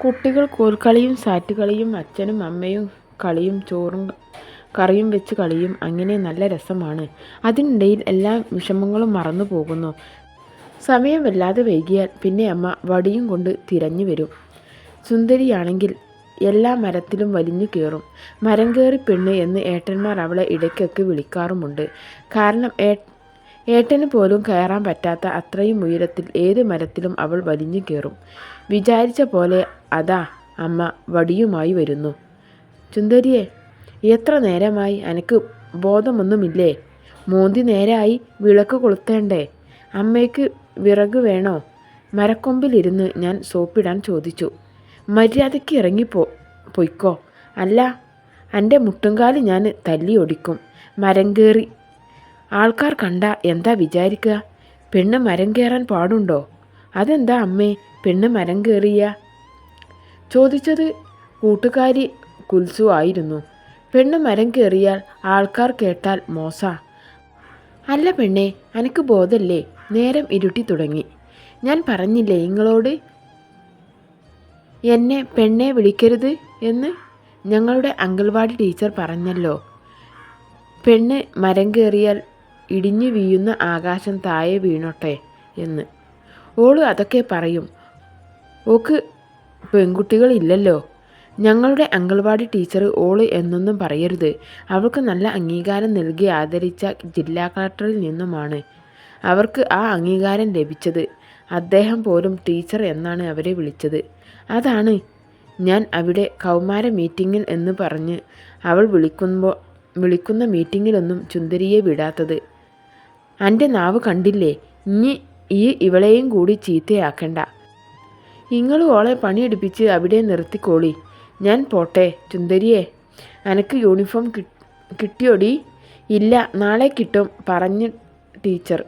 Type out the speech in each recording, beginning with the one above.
കുട്ടികൾ കോൽക്കളിയും സാറ്റുകളിയും അച്ഛനും അമ്മയും കളിയും ചോറും കറിയും വെച്ച് കളിയും അങ്ങനെ നല്ല രസമാണ്. അതിനിടയിൽ എല്ലാ വിഷമങ്ങളും മറന്നു പോകുന്നു. സമയം വല്ലാതെ വൈകിയാൽ പിന്നെ അമ്മ വടിയും കൊണ്ട് തിരഞ്ഞു വരും. സുന്ദരിയാണെങ്കിൽ എല്ലാ മരത്തിലും വലിഞ്ഞു കയറും. മരം കയറി പെണ്ണ് എന്ന് ഏട്ടന്മാർ അവളെ ഇടയ്ക്കൊക്കെ വിളിക്കാറുമുണ്ട്. കാരണം ഏട്ടന് പോലും കയറാൻ പറ്റാത്ത അത്രയും ഉയരത്തിൽ ഏത് മരത്തിലും അവൾ വലിഞ്ഞു കയറും. വിചാരിച്ച പോലെ അതാ അമ്മ വടിയുമായി വരുന്നു. ചുന്ദരിയെ എത്ര നേരമായി അനക്ക് ബോധമൊന്നുമില്ലേ? മോന്തി നേരായി വിളക്ക് കൊളുത്തേണ്ടേ? അമ്മയ്ക്ക് വിറക് വേണോ? " മരക്കൊമ്പിലിരുന്ന് ഞാൻ സോപ്പിടാൻ ചോദിച്ചു. "മര്യാദയ്ക്ക് ഇറങ്ങിപ്പോ പൊയ്ക്കോ, അല്ല എന്റെ മുട്ടുംകാൽ ഞാൻ തല്ലി ഒടിക്കും. മരം കേറി ആൾക്കാർ കണ്ട എന്താ വിചാരിക്കുക? പെണ്ണ് മരം കയറാൻ പാടുണ്ടോ? അതെന്താ അമ്മേ പെണ്ണ് മരം കയറിയ " ചോദിച്ചത് കൂട്ടുകാരി കുൽസു ആയിരുന്നു. "പെണ്ണ് മരം കയറിയാൽ ആൾക്കാർ കേട്ടാൽ മോസ അല്ല പെണ്ണേ അനക്ക് ബോധല്ലേ? നേരം ഇരുട്ടി തുടങ്ങി. ഞാൻ പറഞ്ഞില്ലേ നിങ്ങളോട് എന്നെ പെണ്ണെ വിളിക്കരുത് എന്ന്? ഞങ്ങളുടെ അങ്കൽവാടി ടീച്ചർ പറഞ്ഞല്ലോ പെണ്ണ് മരം കേറിയാൽ ഇടിഞ്ഞു വീഴുന്ന ആകാശം താഴെ വീണോട്ടെ എന്ന്. ഓൾ അതൊക്കെ പറയും. ഓക്ക് പെൺകുട്ടികളില്ലല്ലോ. ഞങ്ങളുടെ അംഗൻവാടി ടീച്ചർ ഓൾ എന്നൊന്നും പറയരുത്. അവൾക്ക് നല്ല അംഗീകാരം നൽകി ആദരിച്ച ജില്ലാ കളക്ടറിൽ നിന്നുമാണ് അവർക്ക് ആ അംഗീകാരം ലഭിച്ചത്. അദ്ദേഹം പോലും ടീച്ചർ എന്നാണ് അവരെ വിളിച്ചത്. അതാണ് ഞാൻ അവിടെ കൗമാര മീറ്റിങ്ങിൽ എന്ന് പറഞ്ഞ് അവൾ വിളിക്കുമ്പോൾ വിളിക്കുന്ന മീറ്റിങ്ങിലൊന്നും ചുന്ദരിയെ വിടാത്തത്. അന്റെ നാവ് കണ്ടില്ലേ? ഇനി ഈ ഇവളെയും കൂടി ചീത്തയാക്കണ്ട. നിങ്ങൾ ഓളെ പണിയെടുപ്പിച്ച് അവിടെ നിർത്തിക്കോളി. ഞാൻ പോട്ടെ ചുന്ദരിയെ അനക്ക് യൂണിഫോം കിട്ടിയോടി? ഇല്ല നാളെ കിട്ടും പറഞ്ഞ് ടീച്ചർ.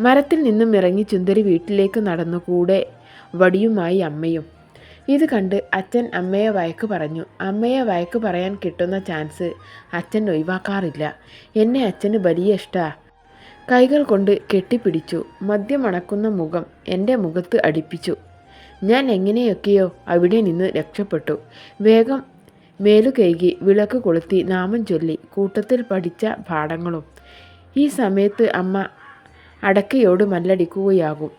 മരത്തിൽ നിന്നും ഇറങ്ങി ചുന്ദരി വീട്ടിലേക്ക് നടന്നു. കൂടെ വടിയുമായി അമ്മയും. ഇത് കണ്ട് അച്ഛൻ അമ്മയെ വയക്ക് പറഞ്ഞു. അമ്മയെ വയക്ക് പറയാൻ കിട്ടുന്ന ചാൻസ് അച്ഛൻ ഒഴിവാക്കാറില്ല. എന്നെ അച്ഛന് വലിയ ഇഷ്ടാ. കൈകൾ കൊണ്ട് കെട്ടിപ്പിടിച്ചു. മദ്യമണക്കുന്ന മുഖം എന്റെ മുഖത്ത് അടിപ്പിച്ചു ഞാൻ എങ്ങനെയൊക്കെയോ അവിടെ നിന്ന് രക്ഷപ്പെട്ടു. വേഗം മേലുകൈകി വിളക്ക് കൊളുത്തി നാമം ചൊല്ലി. കൂട്ടത്തിൽ പഠിച്ച പാഠങ്ങളും. ഈ സമയത്ത് അമ്മ അടക്കയോട് മല്ലടിക്കുകയാകും.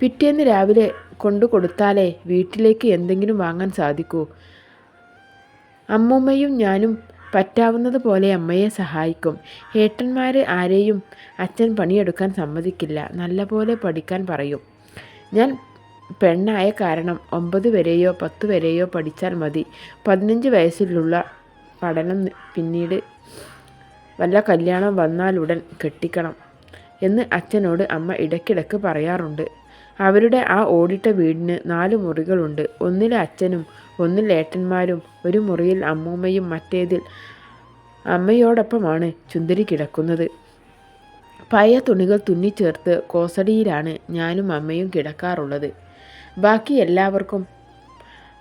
പിറ്റേന്ന് രാവിലെ കൊണ്ടുകൊടുത്താലേ വീട്ടിലേക്ക് എന്തെങ്കിലും വാങ്ങാൻ സാധിക്കൂ. അമ്മൂമ്മയും ഞാനും പറ്റാവുന്നത് പോലെ അമ്മയെ സഹായിക്കും. ഏട്ടന്മാർ ആരെയും അച്ഛൻ പണിയെടുക്കാൻ സമ്മതിക്കില്ല. നല്ലപോലെ പഠിക്കാൻ പറയും. ഞാൻ പെണ്ണായ കാരണം ഒമ്പത് വരെയോ പത്ത് വരെയോ പഠിച്ചാൽ മതി. പതിനഞ്ച് വയസ്സിലുള്ള പഠനം പിന്നീട് വല്ല കല്യാണം വന്നാലുടൻ കെട്ടിക്കണം എന്ന് അച്ഛനോട് അമ്മ ഇടയ്ക്കിടയ്ക്ക് പറയാറുണ്ട്. അവരുടെ ആ ഓടിട്ട വീടിന് നാല് മുറികളുണ്ട്. ഒന്നിൽ അച്ഛനും ഒന്നിൽ ഏട്ടന്മാരും ഒരു മുറിയിൽ അമ്മൂമ്മയും മറ്റേതിൽ അമ്മയോടൊപ്പമാണ് ചുന്ദരി കിടക്കുന്നത്. പഴയ തുണികൾ തുന്നിച്ചേർത്ത് കോസടിയിലാണ് ഞാനും അമ്മയും കിടക്കാറുള്ളത്. ബാക്കി എല്ലാവർക്കും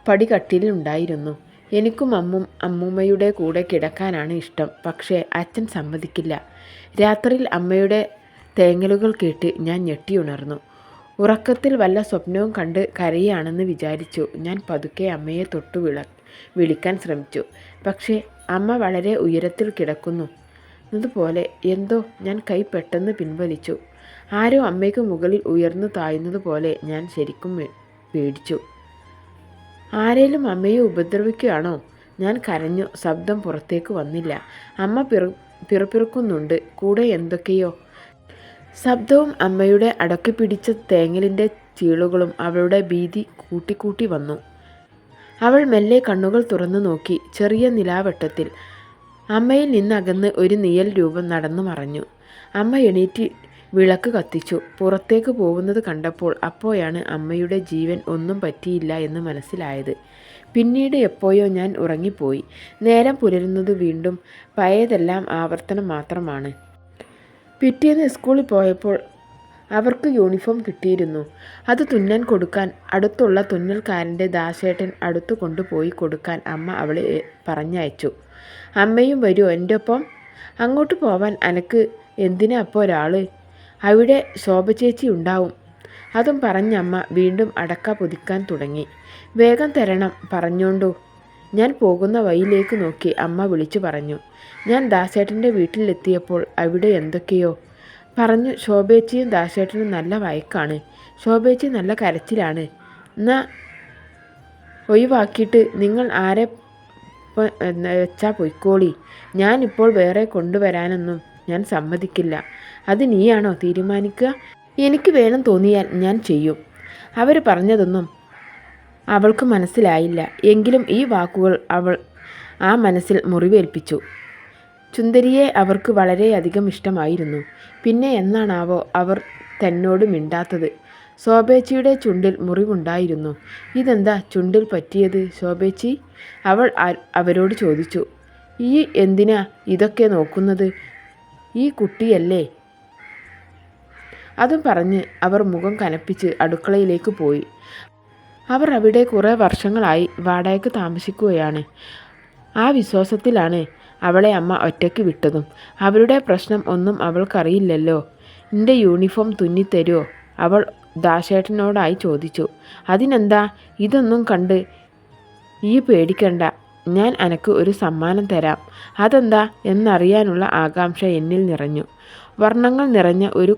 പടികട്ടിലുണ്ടായിരുന്നു. എനിക്കും അമ്മും അമ്മൂമ്മയുടെ കൂടെ കിടക്കാനാണ് ഇഷ്ടം. പക്ഷേ അച്ഛൻ സമ്മതിക്കില്ല. രാത്രിയിൽ അമ്മയുടെ തേങ്ങലുകൾ കേട്ട് ഞാൻ ഞെട്ടിയുണർന്നു. ഉറക്കത്തിൽ വല്ല സ്വപ്നവും കണ്ട് കരയാണെന്ന് വിചാരിച്ചു ഞാൻ പതുക്കെ അമ്മയെ തൊട്ടു വിള വിളിക്കാൻ ശ്രമിച്ചു. പക്ഷേ അമ്മ വളരെ ഉയരത്തിൽ കിടക്കുന്നു അതുപോലെ എന്തോ ഞാൻ കൈ പെട്ടെന്ന് പിൻവലിച്ചു. ആരോ അമ്മയ്ക്ക് മുകളിൽ ഉയർന്നു താഴുന്നത് പോലെ ഞാൻ ശരിക്കും പേടിച്ചു. ആരേലും അമ്മയെ ഉപദ്രവിക്കുകയാണോ? ഞാൻ കരഞ്ഞു. ശബ്ദം പുറത്തേക്ക് വന്നില്ല. അമ്മ പിറ പിറപ്പിറക്കുന്നുണ്ട് കൂടെ എന്തൊക്കെയോ ശബ്ദവും അമ്മയുടെ അടക്കി പിടിച്ച തേങ്ങലിന്റെ ചീളുകളും അവളുടെ ഭീതി കൂട്ടിക്കൂട്ടി വന്നു. അവൾ മെല്ലെ കണ്ണുകൾ തുറന്നു നോക്കി. ചെറിയ നിലാവെട്ടത്തിൽ അമ്മയിൽ നിന്നകന്ന് ഒരു നിയൽ രൂപം നടന്നു മറഞ്ഞു. അമ്മ എണീറ്റ് വിളക്ക് കത്തിച്ചു. പുറത്തേക്ക് പോകുന്നത് കണ്ടപ്പോൾ അപ്പോഴാണ് അമ്മയുടെ ജീവൻ ഒന്നും പറ്റിയില്ല എന്ന് മനസ്സിലായത്. പിന്നീട് എപ്പോഴോ ഞാൻ ഉറങ്ങിപ്പോയി. നേരം പുലരുന്നത് വീണ്ടും പഴയതെല്ലാം ആവർത്തനം മാത്രമാണ്. പിറ്റേന്ന് സ്കൂളിൽ പോയപ്പോൾ അവർക്ക് യൂണിഫോം കിട്ടിയിരുന്നു. അത് തുന്നാൻ കൊടുക്കാൻ അടുത്തുള്ള തുന്നൽക്കാരന്റെ ദാസേട്ടൻ അടുത്തു കൊണ്ടുപോയി കൊടുക്കാൻ അമ്മ അവളെ പറഞ്ഞയച്ചു. "അമ്മയും വരൂ എന്റെ ഒപ്പം അങ്ങോട്ട് പോവാൻ അനക്ക് എന്തിനാ അപ്പോൾ ഒരാൾ അവിടെ ശോഭച്ചേച്ചി ഉണ്ടാവും. അതും പറഞ്ഞമ്മ വീണ്ടും അടക്ക പൊതിക്കാൻ തുടങ്ങി വേഗം തരണം പറഞ്ഞോണ്ടു ഞാൻ പോകുന്ന വഴിയിലേക്ക് നോക്കി അമ്മ വിളിച്ചു പറഞ്ഞു ഞാൻ ദാസേട്ടന്റെ വീട്ടിലെത്തിയപ്പോൾ അവിടെ എന്തൊക്കെയോ. പറഞ്ഞു ശോഭേച്ചിയും ദാസേട്ടനും നല്ല വയക്കാണ്. ശോഭേച്ചി നല്ല കരച്ചിലാണ്. എന്നാ ഒഴിവാക്കിയിട്ട് നിങ്ങൾ ആരെ വെച്ചാൽ പൊയ്ക്കോളി. ഞാനിപ്പോൾ വേറെ കൊണ്ടുവരാനൊന്നും ഞാൻ സമ്മതിക്കില്ല. അത് നീയാണോ തീരുമാനിക്കുക? എനിക്ക് വേണം തോന്നിയാൽ ഞാൻ ചെയ്യും. അവർ പറഞ്ഞതൊന്നും അവൾക്ക് മനസ്സിലായില്ല. എങ്കിലും ഈ വാക്കുകൾ അവൾ ആ മനസ്സിൽ മുറിവേൽപ്പിച്ചു. ചുന്ദരിയെ അവർക്ക് വളരെയധികം ഇഷ്ടമായിരുന്നു. പിന്നെ എന്നാണാവോ അവർ തന്നോട് മിണ്ടാത്തത്. ശോഭേച്ചിയുടെ ചുണ്ടിൽ മുറിവുണ്ടായിരുന്നു. ഇതെന്താ ചുണ്ടിൽ പറ്റിയത് ശോഭേച്ചി? അവൾ അവരോട് ചോദിച്ചു. ഈ എന്തിനാ ഇതൊക്കെ നോക്കുന്നത്? ഈ കുട്ടിയല്ലേ? അതും പറഞ്ഞ് അവർ മുഖം കനപ്പിച്ച് അടുക്കളയിലേക്ക് പോയി. അവർ അവിടെ കുറേ വർഷങ്ങളായി വാടകയ്ക്ക് താമസിക്കുകയാണ്. ആ വിശ്വാസത്തിലാണ് അവളെ അമ്മ ഒറ്റയ്ക്ക് വിട്ടതും. അവരുടെ പ്രശ്നം ഒന്നും അവൾക്കറിയില്ലല്ലോ. നിന്റെ യൂണിഫോം തുന്നിത്തരുമോ അവൾ ദാശേട്ടനോടായി ചോദിച്ചു. അതിനെന്താ? ഇതൊന്നും കണ്ട് ഈ പേടിക്കണ്ട. ഞാൻ അനക്ക് ഒരു സമ്മാനം തരാം. അതെന്താ? എന്നറിയാനുള്ള ആകാംക്ഷ എന്നിൽ നിറഞ്ഞു. വർണങ്ങൾ നിറഞ്ഞ ഒരു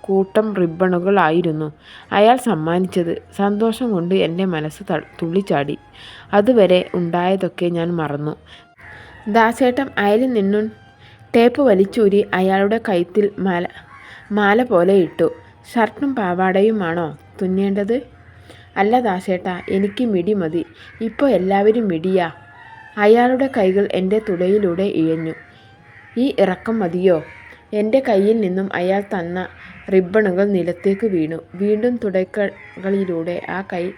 കൂട്ടം റിബണുകളായിരുന്നു അയാൾ സമ്മാനിച്ചത് സന്തോഷം കൊണ്ട് എന്റെ മനസ്സ് തുള്ളിച്ചാടി. അതുവരെ ഉണ്ടായതൊക്കെ ഞാൻ മറന്നു. ദാസേട്ടൻ അയലിൽ നിന്നും ടേപ്പ് വലിച്ചൂരി അയാളുടെ കൈത്തിൽ മാല മാല പോലെ ഇട്ടു. ഷർട്ടും പാവാടയുമാണോ തുന്നേണ്ടത്? അല്ല ദാസേട്ട എനിക്ക് മിടി മതി. ഇപ്പോൾ എല്ലാവരും മിടിയാ. അയാളുടെ കൈകൾ എന്റെ തുടയിലൂടെ ഇഴഞ്ഞു. ഈ ഇറക്കം മതിയോ? എന്റെ കയ്യിൽ നിന്നും അയാൾ തന്ന റിബണുകൾ നിലത്തേക്ക് വീണു. വീണ്ടും തുടക്കകളിലൂടെ ആ കൈ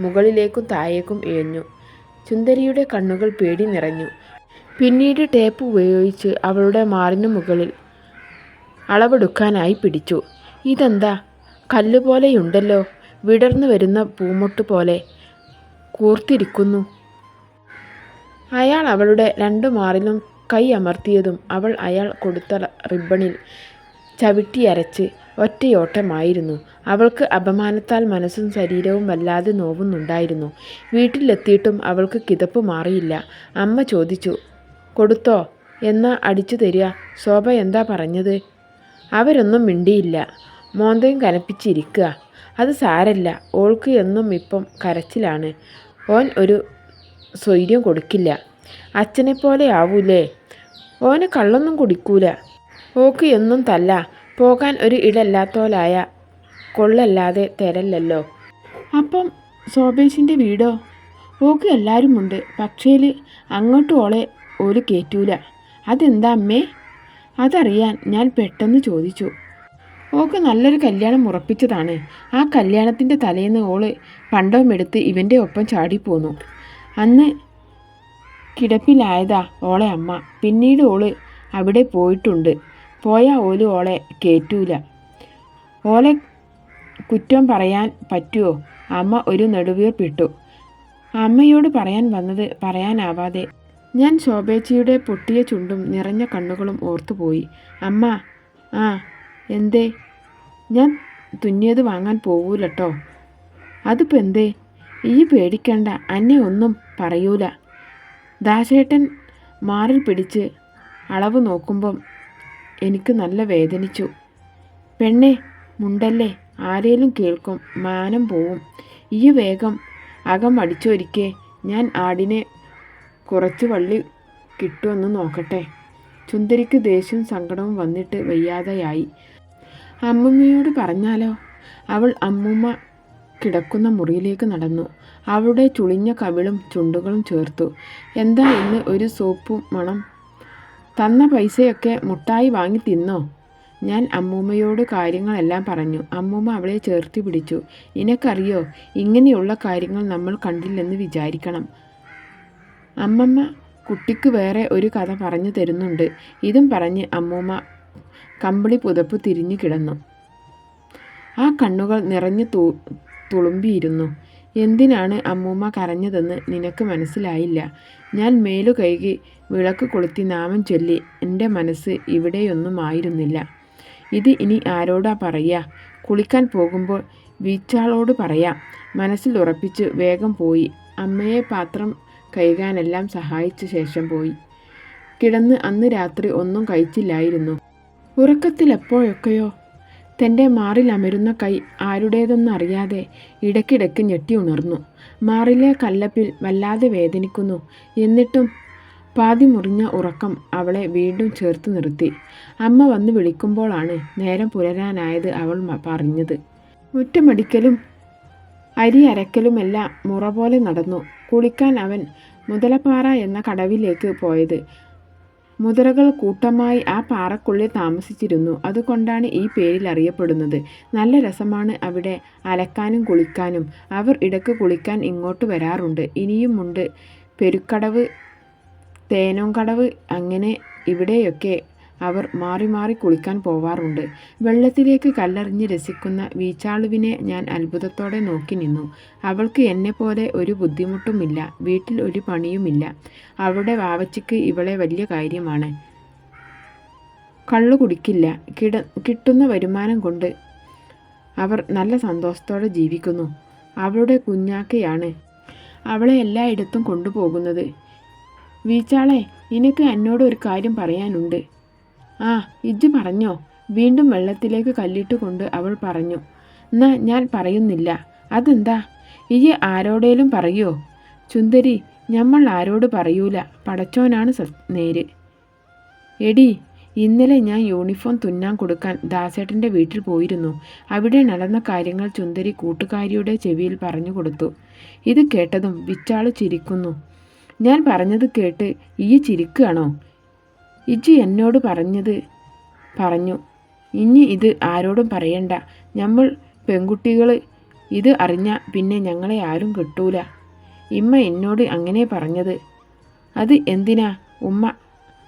മുകളിലേക്കും താഴേക്കും ഇഴഞ്ഞു. ചുന്ദരിയുടെ കണ്ണുകൾ പേടി നിറഞ്ഞു. പിന്നീട് ടേപ്പ് ഉപയോഗിച്ച് അവളുടെ മാറിന് മുകളിൽ അളവെടുക്കാനായി പിടിച്ചു. ഇതെന്താ? കല്ലുപോലെയുണ്ടല്ലോ. വിടർന്നു വരുന്ന പൂമൊട്ട് പോലെ കൂർത്തിരിക്കുന്നു. അയാൾ അവളുടെ രണ്ടു മാറിലും കൈ അമർത്തിയതും അവൾ അയാൾ കൊടുത്ത റിബണിൽ ചവിട്ടിയരച്ച് ഒറ്റയോട്ടമായിരുന്നു. അവൾക്ക് അപമാനത്താൽ മനസ്സും ശരീരവും വല്ലാതെ നോവുന്നുണ്ടായിരുന്നു. വീട്ടിലെത്തിയിട്ടും അവൾക്ക് കിതപ്പ് മാറിയില്ല. അമ്മ ചോദിച്ചു കൊടുത്തോ എന്നാ അടിച്ചു തരിക. ശോഭ എന്താ പറഞ്ഞത്? അവരൊന്നും മിണ്ടിയില്ല. മോന്തയും കനപ്പിച്ചിരിക്കുക. അത് സാരല്ല. ഓൾക്ക് എന്നും ഇപ്പം കരച്ചിലാണ്. ഓൻ ഒരു സ്വൈര്യം കൊടുക്കില്ല. അച്ഛനെപ്പോലെ ആവൂലേ? ഓന് കള്ളൊന്നും കുടിക്കൂല. ഓക്ക് എന്നും തല്ല. പോകാൻ ഒരു ഇടല്ലാത്തോലായ കൊള്ളല്ലാതെ തരല്ലല്ലോ. അപ്പം സോബേഷിന്റെ വീടോ? ഓക്ക് എല്ലാവരുമുണ്ട്. പക്ഷേൽ അങ്ങോട്ടും ഓളെ ഓൽ കേറ്റൂല. അതെന്താ അമ്മേ? അതറിയാൻ ഞാൻ പെട്ടെന്ന് ചോദിച്ചു. ഓക്ക് നല്ലൊരു കല്യാണം ഉറപ്പിച്ചതാണ്. ആ കല്യാണത്തിന്റെ തലേന്ന് ഓൾ പണ്ടവുമെടുത്ത് ഇവന്റെ ഒപ്പം ചാടിപ്പോന്നു. അന്ന് കിടപ്പിലായതാ ഓളെ അമ്മ. പിന്നീട് ഓൾ അവിടെ പോയിട്ടുണ്ട്. പോയ ഓൽ ഓളെ കേറ്റൂല. ഓളെ കുറ്റം പറയാൻ പറ്റുമോ അമ്മ ഒരു നെടുവീർപ്പിട്ടു. അമ്മയോട് പറയാൻ വന്നത് പറയാനാവാതെ ഞാൻ ശോഭേച്ചിയുടെ പൊട്ടിയ ചുണ്ടും നിറഞ്ഞ കണ്ണുകളും ഓർത്തുപോയി. അമ്മ ആ എന്തേ? ഞാൻ തുന്നിയത് വാങ്ങാൻ പോവൂലട്ടോ. അതിപ്പോൾ എന്തേ? ഈ പേടിക്കണ്ട അന്നെ ഒന്നും പറയൂല. ദാശേട്ടൻ മാറിൽ പിടിച്ച് അളവ് നോക്കുമ്പം എനിക്ക് നല്ല വേദനിച്ചു. പെണ്ണെ മുണ്ടല്ലേ? ആരേലും കേൾക്കും മാനം പോവും. ഈ വേഗം അകം അടിച്ചൊരിക്കെ ഞാൻ ആടിനെ കുറച്ച് വള്ളി കിട്ടുമെന്ന് നോക്കട്ടെ. ചുന്ദരിക്ക് ദേഷ്യവും സങ്കടവും വന്നിട്ട് വയ്യാതെയായി. അമ്മമ്മയോട് പറഞ്ഞാലോ? അവൾ അമ്മുമ്മ കിടക്കുന്ന മുറിയിലേക്ക് നടന്നു. അവളുടെ ചുളിഞ്ഞ കവിളും ചുണ്ടുകളും ചേർത്തു. എന്താ ഇന്ന് ഒരു സോപ്പും മണം? തന്ന പൈസയൊക്കെ മുട്ടായി വാങ്ങി തിന്നോ? ഞാൻ അമ്മൂമ്മയോട് കാര്യങ്ങളെല്ലാം പറഞ്ഞു. അമ്മൂമ്മ അവളെ ചേർത്തി പിടിച്ചു. നിനക്കറിയോ ഇങ്ങനെയുള്ള കാര്യങ്ങൾ നമ്മൾ കണ്ടില്ലെന്ന് വിചാരിക്കണം. അമ്മമ്മ കുട്ടിക്ക് വേറെ ഒരു കഥ പറഞ്ഞു തരുന്നുണ്ട്. ഇതും പറഞ്ഞ് അമ്മൂമ്മ കമ്പിളി പുതപ്പ് തിരിഞ്ഞു കിടന്നു. ആ കണ്ണുകൾ നിറഞ്ഞു തു തുളുമ്പിയിരുന്നു. എന്തിനാണ് അമ്മൂമ്മ കരഞ്ഞതെന്ന് നിനക്ക് മനസ്സിലായില്ല. ഞാൻ മേലു കഴുകി വിളക്ക് കൊളുത്തി നാമം ചൊല്ലി എന്റെ മനസ്സ് ഇവിടെയൊന്നും ആയിരുന്നില്ല ഇത് ഇനി ആരോടാ പറയുക കുളിക്കാൻ പോകുമ്പോൾ വീച്ചാളോട് പറയാം. മനസ്സിൽ ഉറപ്പിച്ച് വേഗം പോയി. അമ്മയെ പാത്രം കഴുകാനെല്ലാം സഹായിച്ച ശേഷം പോയി. കിടന്ന് അന്ന് രാത്രി ഒന്നും കഴിച്ചില്ലായിരുന്നു. ഉറക്കത്തിൽ എപ്പോഴൊക്കെയോ തന്റെ മാറിൽ അമരുന്ന കൈ ആരുടേതെന്നറിയാതെ ഇടയ്ക്കിടയ്ക്ക് ഞെട്ടി ഉണർന്നു. മാറിലെ കല്ലപ്പിൽ വല്ലാതെ വേദനിക്കുന്നു. എന്നിട്ടും പാതി മുറിഞ്ഞ ഉറക്കം അവളെ വീണ്ടും ചേർത്ത് നിർത്തി. അമ്മ വന്ന് വിളിക്കുമ്പോഴാണ് നേരം പുലരാനായത് അവൾ പറഞ്ഞത്. മുറ്റമടിക്കലും അരി അരക്കലുമെല്ലാം മുറ പോലെ നടന്നു. കുളിക്കാൻ അവൻ മുതലപ്പാറ എന്ന കടവിലേക്ക് പോയത്. മുതലകൾ കൂട്ടമായി ആ പാറക്കുള്ളിൽ താമസിച്ചിരുന്നു. അതുകൊണ്ടാണ് ഈ പേരിൽ അറിയപ്പെടുന്നത്. നല്ല രസമാണ് അവിടെ അലക്കാനും കുളിക്കാനും. അവർ ഇടയ്ക്ക് കുളിക്കാൻ ഇങ്ങോട്ട് വരാറുണ്ട്. ഇനിയുമുണ്ട് പെരുക്കടവ് തേനോങ്കടവ് അങ്ങനെ ഇവിടെയൊക്കെ അവർ മാറി മാറി കുളിക്കാൻ പോവാറുണ്ട്. വെള്ളത്തിലേക്ക് കല്ലെറിഞ്ഞ് രസിക്കുന്ന വീച്ചാളുവിനെ ഞാൻ അത്ഭുതത്തോടെ നോക്കി നിന്നു. അവൾക്ക് എന്നെപ്പോലെ ഒരു ബുദ്ധിമുട്ടുമില്ല. വീട്ടിൽ ഒരു പണിയുമില്ല. അവളുടെ വാവച്ചിക്ക് ഇവളെ വലിയ കാര്യമാണ്. കള്ളു കുടിക്കില്ല. കിട കിട്ടുന്ന വരുമാനം കൊണ്ട് അവർ നല്ല സന്തോഷത്തോടെ ജീവിക്കുന്നു. അവളുടെ കുഞ്ഞാക്കയാണ് അവളെ എല്ലായിടത്തും കൊണ്ടുപോകുന്നത്. വീച്ചാളെ നിനക്ക് എന്നോട് ഒരു കാര്യം പറയാനുണ്ട്. ആ ഇജ്ജ് പറഞ്ഞോ. വീണ്ടും വെള്ളത്തിലേക്ക് കല്ലിട്ട് കൊണ്ട് അവൾ പറഞ്ഞു എന്നാ ഞാൻ പറയുന്നില്ല. അതെന്താ? ഇയ്യ് ആരോടേലും പറയോ? ചുന്ദരി ഞമ്മൾ ആരോട് പറയൂല. പടച്ചോനാണ് നേര്. എടി ഇന്നലെ ഞാൻ യൂണിഫോം തുന്നാൻ കൊടുക്കാൻ ദാസേട്ടന്റെ വീട്ടിൽ പോയിരുന്നു. അവിടെ നടന്ന കാര്യങ്ങൾ ചുന്ദരി കൂട്ടുകാരിയുടെ ചെവിയിൽ പറഞ്ഞു കൊടുത്തു. ഇത് കേട്ടതും വിച്ചാൾ ചിരിക്കുന്നു. ഞാൻ പറഞ്ഞത് കേട്ട് ഈ ചിരിക്കുകയാണോ ഇജ്ജ് എന്നോട് പറഞ്ഞത് പറഞ്ഞു. ഇനി ഇത് ആരോടും പറയണ്ട. നമ്മൾ പെൺകുട്ടികൾ ഇത് അറിഞ്ഞ പിന്നെ ഞങ്ങളെ ആരും കിട്ടൂല. ഇമ്മ എന്നോട് അങ്ങനെ പറഞ്ഞത്. അത് എന്തിനാ ഉമ്മ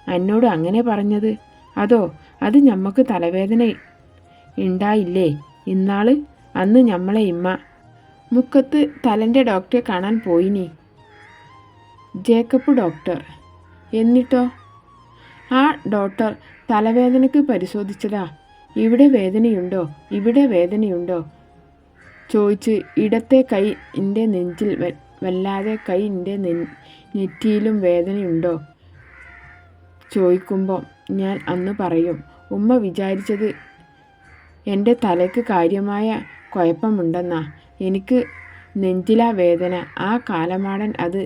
എന്നോട് അങ്ങനെ പറഞ്ഞത്? അതോ അത് ഞമ്മക്ക് തലവേദന ഉണ്ടായില്ലേ ഇന്നാൾ അന്ന് ഞമ്മളെ ഇമ്മ മുക്കത്ത് തലന്റെ ഡോക്ടറെ കാണാൻ പോയിനി. Jacob doctor. എന്നിട്ടോ? ആ ഡോക്ടർ തലവേദനയ്ക്ക് പരിശോധിച്ചതാ. ഇവിടെ വേദനയുണ്ടോ? ഇവിടെ വേദനയുണ്ടോ? ചോദിച്ച് ഇടത്തെ കൈ എന്റെ നെഞ്ചിൽ വല്ലാതെ കൈ എന്റെ നെറ്റിയിലും വേദനയുണ്ടോ? ചോദിക്കുമ്പോൾ ഞാൻ അന്ന് പറയും ഉമ്മ വിചാരിച്ചത് എന്റെ തലയ്ക്ക് കാര്യമായ കുഴപ്പമുണ്ടെന്നാ. എനിക്ക് നെഞ്ചിലാ വേദന. ആ കാലമാടൻ അത്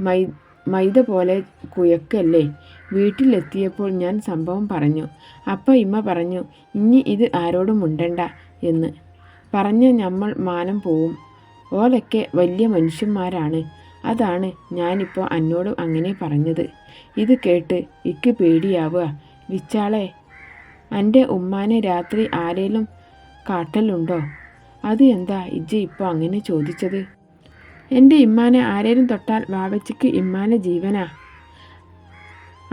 മൈ മൈദ പോലെ കുയക്കല്ലേ? വീട്ടിലെത്തിയപ്പോൾ ഞാൻ സംഭവം പറഞ്ഞു. അപ്പം ഇമ്മ പറഞ്ഞു ഇനി ഇത് ആരോടും ഉണ്ടണ്ട എന്ന്. പറഞ്ഞ നമ്മൾ മാനം പോവും. ഓലൊക്കെ വലിയ മനുഷ്യന്മാരാണ്. അതാണ് ഞാനിപ്പോൾ എന്നോട് അങ്ങനെ പറഞ്ഞത്. ഇത് കേട്ട് ഇക്ക് പേടിയാവുക. വിച്ചാളെ എന്റെ ഉമ്മാനെ രാത്രി ആരേലും കാട്ടലുണ്ടോ? അത് എന്താ ഇജ്ജ ഇപ്പോൾ അങ്ങനെ ചോദിച്ചത്? എന്റെ ഇമ്മാനെ ആരേലും തൊട്ടാൽ വാവച്ചിക്ക് ഇമ്മാനെ ജീവനാ.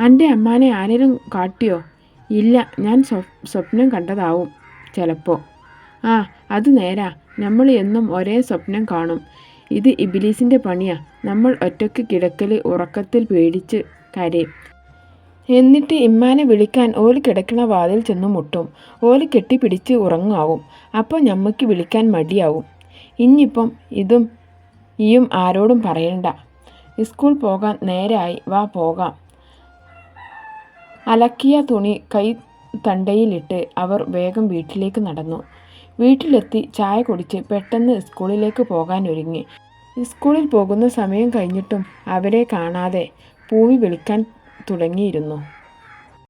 എന്റെ അമ്മാനെ ആരേലും കാട്ടിയോ? ഇല്ല ഞാൻ സ്വപ്നം കണ്ടതാവും ചിലപ്പോൾ ആ അത് നേരാ. നമ്മൾ എന്നും ഒരേ സ്വപ്നം കാണും. ഇത് ഇബിലീസിന്റെ പണിയാ. നമ്മൾ ഒറ്റയ്ക്ക് കിടക്കൽ ഉറക്കത്തിൽ പേടിച്ച് കരയും. എന്നിട്ട് ഇമ്മാനെ വിളിക്കാൻ ഓൽ കിടക്കണ വാതിൽ ചെന്ന് മുട്ടും. ഓൽ കെട്ടിപ്പിടിച്ച് ഉറങ്ങാവും. അപ്പോൾ ഞമ്മക്ക് വിളിക്കാൻ മടിയാവും. ഇനിയിപ്പം ഇതും ഇയും ആരോടും പറയണ്ട. സ്കൂൾ പോകാൻ നേരായി. വാ പോകാം. അലക്കിയ തുണി കൈ തണ്ടയിലിട്ട് അവർ വേഗം വീട്ടിലേക്ക് നടന്നു. വീട്ടിലെത്തി ചായ കുടിച്ച് പെട്ടെന്ന് സ്കൂളിലേക്ക് പോകാൻ ഒരുങ്ങി സ്കൂളിൽ പോകുന്ന സമയം കഴിഞ്ഞിട്ടും അവരെ കാണാതെ പൂവി വിളിക്കാൻ തുടങ്ങിയിരുന്നു.